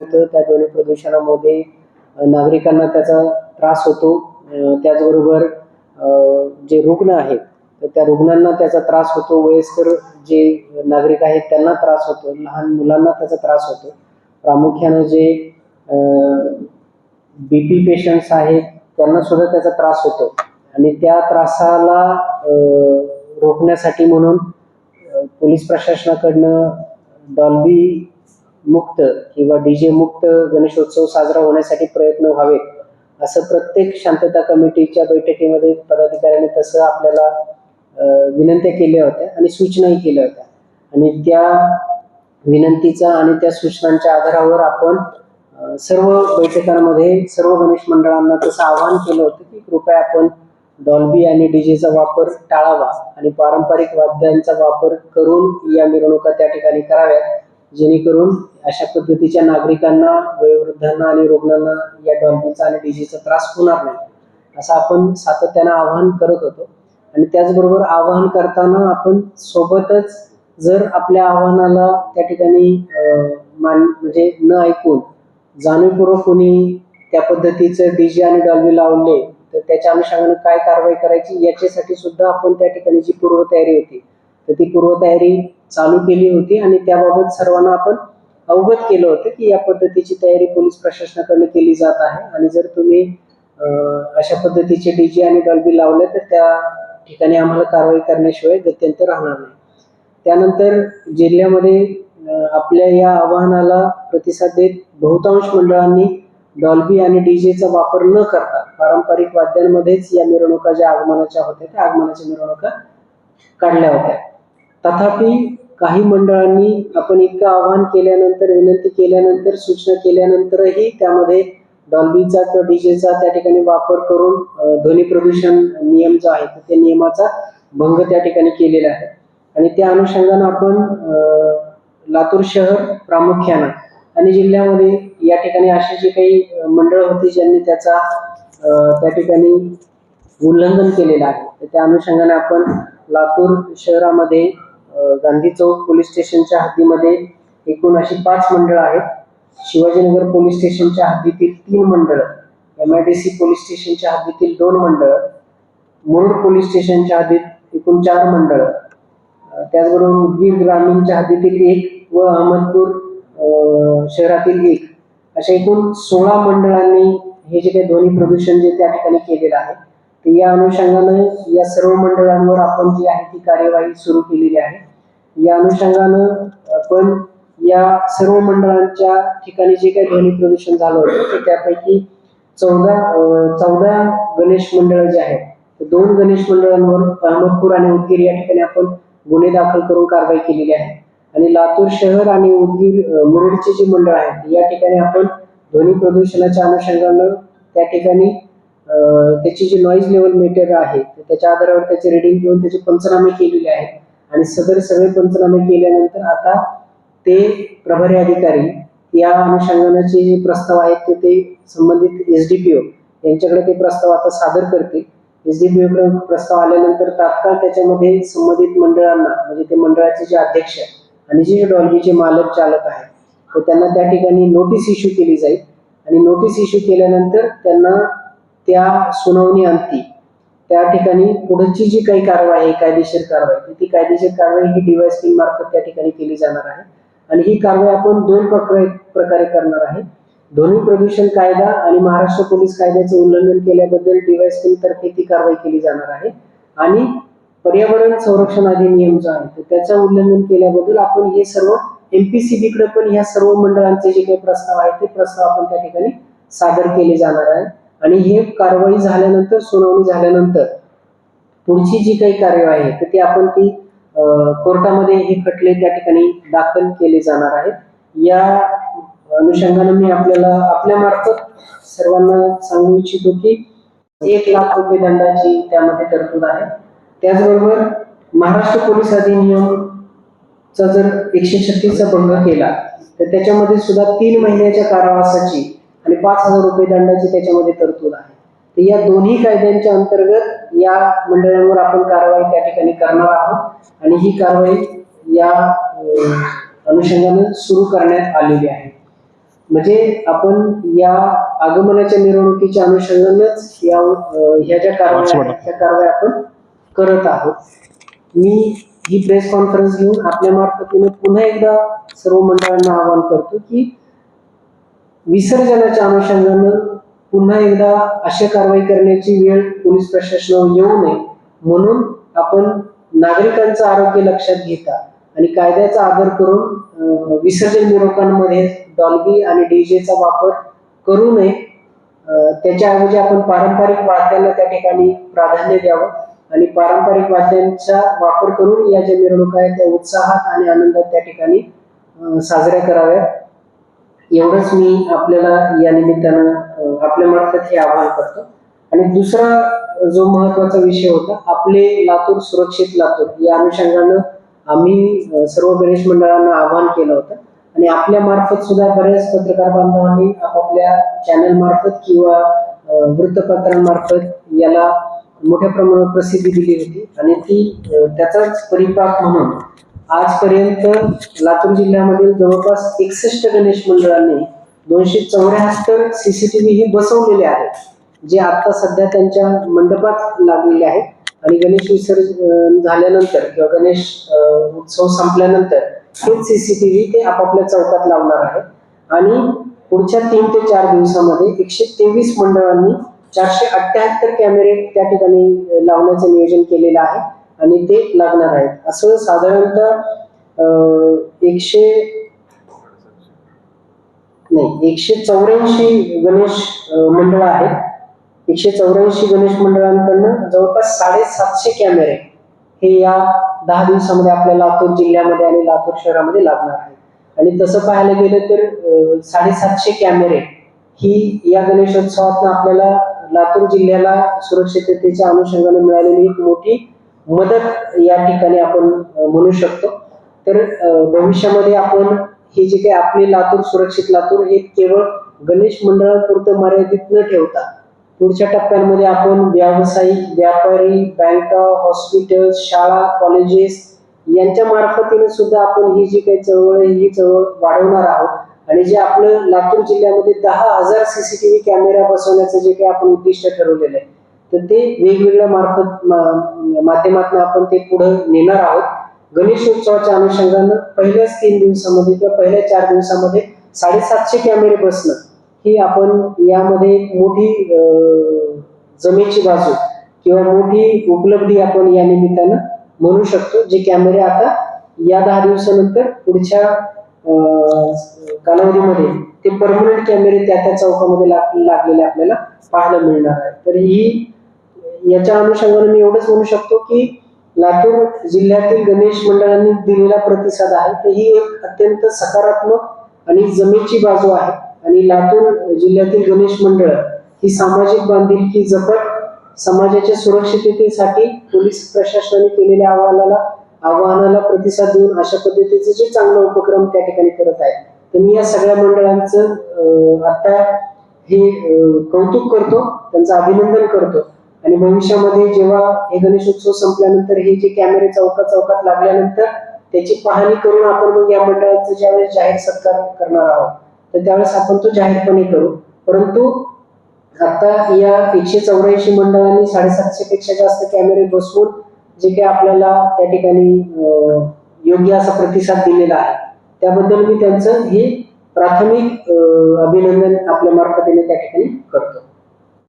होतं. त्या ध्वनी प्रदूषणामध्ये नागरिकांना त्याचा त्रास होतो. त्याचबरोबर जे रुग्ण आहेत तर त्या रुग्णांना त्याचा त्रास होतो. वयस्कर जे नागरिक आहेत त्यांना त्रास होतो. लहान मुलांना त्याचा त्रास होतो. प्रामुख्याने जे बी पी पेशंट्स आहेत त्यांना सुद्धा त्याचा त्रास होतो. आणि त्या त्रासाला रोखण्यासाठी म्हणून पोलीस प्रशासनाकडनं डॉल्बी मुक्त किंवा डीजे मुक्त गणेशोत्सव साजरा होण्यासाठी प्रयत्न व्हावेत असं प्रत्येक शांतता कमिटीच्या बैठकीमध्ये पदाधिकाऱ्यांनी तसं आपल्याला विनंत्या केल्या होत्या आणि सूचनाही केल्या होत्या. आणि त्या विनंतीचा आणि त्या सूचनांच्या आधारावर आपण सर्व बैठकांमध्ये सर्व गणेश मंडळांना तसं आवाहन केलं होतं की कृपया आपण डॉल्बी आणि डीजेचा वापर टाळावा आणि पारंपरिक वाद्यांचा वापर करून या मिरवणुका त्या ठिकाणी कराव्यात. जेणेकरून अशा पद्धतीच्या नागरिकांना वयोवृद्धांना आणि रुग्णांना या डॉल्बीचा आणि डीजेचा त्रास होणार नाही. असं आपण सातत्यानं आवाहन करत होतो. आणि त्याचबरोबर आवाहन करताना आपण सोबतच जर आपल्या आव्हानाला त्या ठिकाणी मान म्हणजे न ऐकून जाणीवपूर्वक कोणी त्या पद्धतीचं डीजे आणि डॉल्बी लावले तर त्याच्या अनुषंगाने काय कारवाई करायची याच्यासाठी सुद्धा आपण त्या ठिकाणी जी पूर्वतयारी होती. तर ती पूर्वतयारी चालू केली होती आणि त्याबाबत सर्वांना आपण अवगत केलं होतं की या पद्धतीची तयारी पोलीस प्रशासनाकडून केली जात आहे. आणि जर तुम्ही अशा पद्धतीचे डीजे आणि डॉल्बी लावले तर त्या ठिकाणी आम्हाला कारवाई करण्याशिवाय गत्यंतर राहणार नाही. त्यानंतर जिल्ह्यामध्ये आपल्या या आवाहनाला प्रतिसाद देत बहुतांश मंडळांनी डॉल्बी आणि डीजेचा वापर न करता पारंपरिक वाद्यांमध्येच या मिरवणुका ज्या आगमनाच्या होत्या त्या आगमनाच्या मिरवणुका काढल्या होत्या. तथापि काही मंडळांनी आपण इतकं आवाहन केल्यानंतर विनंती केल्यानंतर सूचना केल्यानंतरही त्यामध्ये डॉल्बीचा किंवा डीजेचा त्या ठिकाणी वापर करून ध्वनी प्रदूषण नियम जो आहे त्या नियमाचा भंग त्या ठिकाणी केलेला आहे. आणि त्या अनुषंगानं आपण लातूर शहर प्रामुख्यानं आणि जिल्ह्यामध्ये या ठिकाणी असे जे काही मंडळ होती ज्यांनी त्याचा त्या ठिकाणी उल्लंघन केलेलं आहे तर त्या अनुषंगाने आपण लातूर शहरामध्ये गांधी चौक पोलीस स्टेशनच्या हद्दीमध्ये एकूण अशी पाच मंडळ आहेत. शिवाजीनगर पोलीस स्टेशनच्या हद्दीतील तीन मंडळ M I D C police स्टेशनच्या हद्दीतील दोन मंडळ मुरुड पोलीस स्टेशनच्या हद्दीत एकूण चार मंडळ. त्याचबरोबर उदगीर ग्रामीणच्या हद्दीतील एक व अहमदपूर शहरातील एक. अशा एकूण सोळा मंडळांनी हे जे काही ध्वनी प्रदूषण जे त्या ठिकाणी केलेलं आहे तर या अनुषंगाने या सर्व मंडळांवर आपण जी आहे ती कार्यवाही सुरू केलेली आहे. या अनुषंगानं आपण या सर्व मंडळांच्या ठिकाणी जे काही ध्वनी प्रदूषण झालं होतं ते त्यापैकी चौदा चौदा गणेश मंडळ जे आहेत दोन गणेश मंडळांवर अहमदपूर आणि उदगीर या ठिकाणी आपण गुन्हे दाखल करून कारवाई केलेली आहे. आणि लातूर शहर आणि उदगीर मुरुडचे जे मंडळ आहेत या ठिकाणी आपण ध्वनी प्रदूषणाच्या अनुषंगानं त्या ठिकाणी त्याची जी नॉईज लेवल मीटर आहे त्याच्या आधारावर त्याचे रिडिंग घेऊन त्याचे पंचनामे केलेले आहेत. आणि सदर सगळे पंचनामे केल्यानंतर आता ते प्रभारी अधिकारी या अनुषंगानाचे जे प्रस्ताव आहेत ते ते संबंधित एस डी पी ओ यांच्याकडे ते प्रस्ताव आता सादर करतील. एस डी पी ओकडे प्रस्ताव आल्यानंतर तात्काळ त्याच्यामध्ये संबंधित मंडळांना म्हणजे ते मंडळाचे जे अध्यक्ष आणि जे डॉल्बीचे मालक चालक आहेत तर त्यांना त्या ठिकाणी नोटीस इश्यू केली जाईल. आणि नोटीस इश्यू केल्यानंतर त्यांना त्या सुनावणी अंती त्या ठिकाणी पुढची जी काही कारवाई आहे कायदेशीर कारवाई तर ती कायदेशीर कारवाई ही डिवाइस टीम मार्फत त्या ठिकाणी केली जाणार आहे. आणि ही कारवाई आपण दोन प्रकारे प्रकारे करणार आहे. ध्वनी प्रदूषण कायदा आणि महाराष्ट्र पोलीस कायद्याचं उल्लंघन केल्याबद्दल डिवाइस टीम तर्फे ती कारवाई केली जाणार आहे. आणि पर्यावरण संरक्षण अधिनियम जो आहे त्याचं उल्लंघन केल्याबद्दल आपण हे सर्व एमपीसीबी कडे पण ह्या सर्व मंडळांचे जे काही प्रस्ताव आहेत ते प्रस्ताव आपण त्या ठिकाणी सादर केले जाणार आहे. आणि हे कारवाई झाल्यानंतर सुनावणी झाल्यानंतर पुढची जी काही कार्यवाही आहे तर ती आपण ती कोर्टामध्ये हे खटले त्या ठिकाणी दाखल केले जाणार आहेत. या अनुषंगाने मी आपल्याला आपल्या मार्फत सर्वांना सांगू इच्छितो की एक लाख रुपये दंडाची त्यामध्ये तरतूद आहे. त्याचबरोबर महाराष्ट्र पोलीस अधिनियमचा जर एकशे छत्तीसचा भंग केला तर त्याच्यामध्ये सुद्धा तीन महिन्याच्या कारावासाची आणि पाच हजार रुपये दंडाची त्याच्यामध्ये तरतूद आहे. तर या दोन्ही कायद्यांच्या अंतर्गत या मंडळांवर आपण कारवाई त्या ठिकाणी करणार आहोत. आणि ही कारवाई या अनुषंगाने सुरू करण्यात आलेली आहे. म्हणजे आपण या आगमनाच्या मिरवणुकीच्या अनुषंगानच या ह्या ज्या कारवाया आहेत त्या कारवाया आपण करत आहोत. मी ही प्रेस कॉन्फरन्स घेऊन आपल्या मार्फतीने पुन्हा एकदा सर्व मंडळांना आवाहन करतो की विसर्जनाच्या अनुषंगानं पुन्हा एकदा अशी कारवाई करण्याची वेळ पोलीस प्रशासनावर येऊ नये म्हणून आपण नागरिकांचं आरोग्य लक्षात घेता आणि कायद्याचा आदर करून विसर्जन मिरवकांमध्ये डॉल्बी आणि डीजेचा वापर करू नये. त्याच्याऐवजी आपण पारंपरिक वाद्यांना त्या ठिकाणी प्राधान्य द्यावं आणि पारंपरिक वाद्यांचा वापर करून या ज्या मिरवणुका आहेत त्या उत्साहात आणि आनंदात त्या ठिकाणी साजऱ्या कराव्यात. एवढंच मी आपल्याला या निमित्तानं आपल्या मार्फत हे आवाहन करतो. आणि दुसरा जो महत्त्वाचा विषय होता आपले लातूर सुरक्षित लातूर या अनुषंगानं आम्ही सर्व गणेश मंडळांना आवाहन केलं होतं. आणि आपल्या मार्फत सुद्धा बऱ्याच पत्रकार बांधवांनी आपापल्या चॅनल मार्फत किंवा वृत्तपत्रांमार्फत याला मोठ्या प्रमाणात प्रसिद्धी दिली होती. आणि ती त्याचाच परिपाक म्हणून आजपर्यंत लातूर जिल्ह्यामधील जवळपास एकसष्ट गणेश मंडळांनी दोनशे चौऱ्याहत्तर सीसीटीव्ही हे बसवलेले आहेत जे आता सध्या त्यांच्या मंडपात लागलेले आहेत. आणि गणेश विसर्जन झाल्यानंतर किंवा गणेश उत्सव संपल्यानंतर हेच सीसीटीव्ही ते आपापल्या चौकात लावणार आहेत आणि पुढच्या तीन ते चार दिवसामध्ये एकशे तेवीस मंडळांनी चारशे अठ्ठ्याहत्तर कॅमेरे त्या ठिकाणी लावण्याचं नियोजन केलेलं आहे. आणि ते लागणार आहेत. असं साधारणतः एकशे नाही एकशे चौऱ्याऐंशी गणेश मंडळ आहेत. एकशे चौऱ्याऐंशी गणेश मंडळांकडनं जवळपास साडेसातशे कॅमेरे हे या दहा दिवसामध्ये आपल्या लातूर जिल्ह्यामध्ये आणि लातूर शहरामध्ये लागणार आहे आणि तसं पाहायला गेलं तर साडेसातशे कॅमेरे ही या गणेशोत्सवातनं आपल्याला लातूर जिल्ह्याला सुरक्षिततेच्या अनुषंगाने मिळालेली एक मोठी मदत या ठिकाणी आपण म्हणू शकतो. तर भविष्यामध्ये आपण हे जे काही आपले लातूर सुरक्षित लातूर हे केवळ गणेश मंडळापुरतं मर्यादित न ठेवता पुढच्या टप्प्यांमध्ये आपण व्यावसायिक व्यापारी बँका हॉस्पिटल शाळा कॉलेजेस यांच्या मार्फतीने सुद्धा आपण ही जी काही चळवळ आहे ही चळवळ वाढवणार आहोत. आणि जे आपलं लातूर जिल्ह्यामध्ये दहा हजार सीसीटीव्ही कॅमेरा बसवण्याचं जे काही आपण उद्दिष्ट ठरवलेलं आहे तर ते वेगवेगळ्या मार्फत मा- माध्यमातून आपण ते पुढे नेणार आहोत. गणेशोत्सवाच्या अनुषंगानं पहिल्याच तीन दिवसामध्ये किंवा पहिल्या चार दिवसामध्ये साडेसातशे कॅमेरे बसणं ही आपण यामध्ये एक मोठी जमेची बाजू किंवा मोठी उपलब्धी आपण या निमित्तानं म्हणू शकतो जे कॅमेरे आता या दहा दिवसानंतर पुढच्या कालावधीमध्ये ते परमनंट कॅमेरे त्या त्या चौकामध्ये लाग- लागलेले आपल्याला पाहायला मिळणार आहे तर ही याच्या अनुषंगाने मी एवढंच म्हणू शकतो की लातूर जिल्ह्यातील गणेश मंडळांनी दिलेला प्रतिसाद आहे तर ही एक अत्यंत सकारात्मक आणि जमेची बाजू आहे. आणि लातूर जिल्ह्यातील गणेश मंडळ ही सामाजिक बांधिलकी जपत समाजाच्या सुरक्षिततेसाठी पोलीस प्रशासनाने केलेल्या आव्हानाला आव्हानाला प्रतिसाद देऊन अशा पद्धतीचे जे चांगला उपक्रम त्या ठिकाणी करत आहे तर मी या सगळ्या मंडळांचं आता हे कौतुक करतो त्यांचं अभिनंदन करतो. आणि भविष्यामध्ये जेव्हा हे गणेशोत्सव संपल्यानंतर हे जे कॅमेरे चौकात चौकात लागल्यानंतर त्याची पाहणी करून आपण मग या मंडळाचं ज्यावेळेस जाहीर सत्कार करणार आहोत तर त्यावेळेस आपण तो जाहीरपणे करू. परंतु आता या एकशे चौऱ्याऐंशी मंडळांनी साडेसातशे पेक्षा जास्त कॅमेरे बसवून जे काही आपल्याला त्या ठिकाणी योग्य असा प्रतिसाद दिलेला आहे त्याबद्दल मी त्यांचं हे प्राथमिक अभिनंदन आपल्या मार्फत त्या ठिकाणी करतो.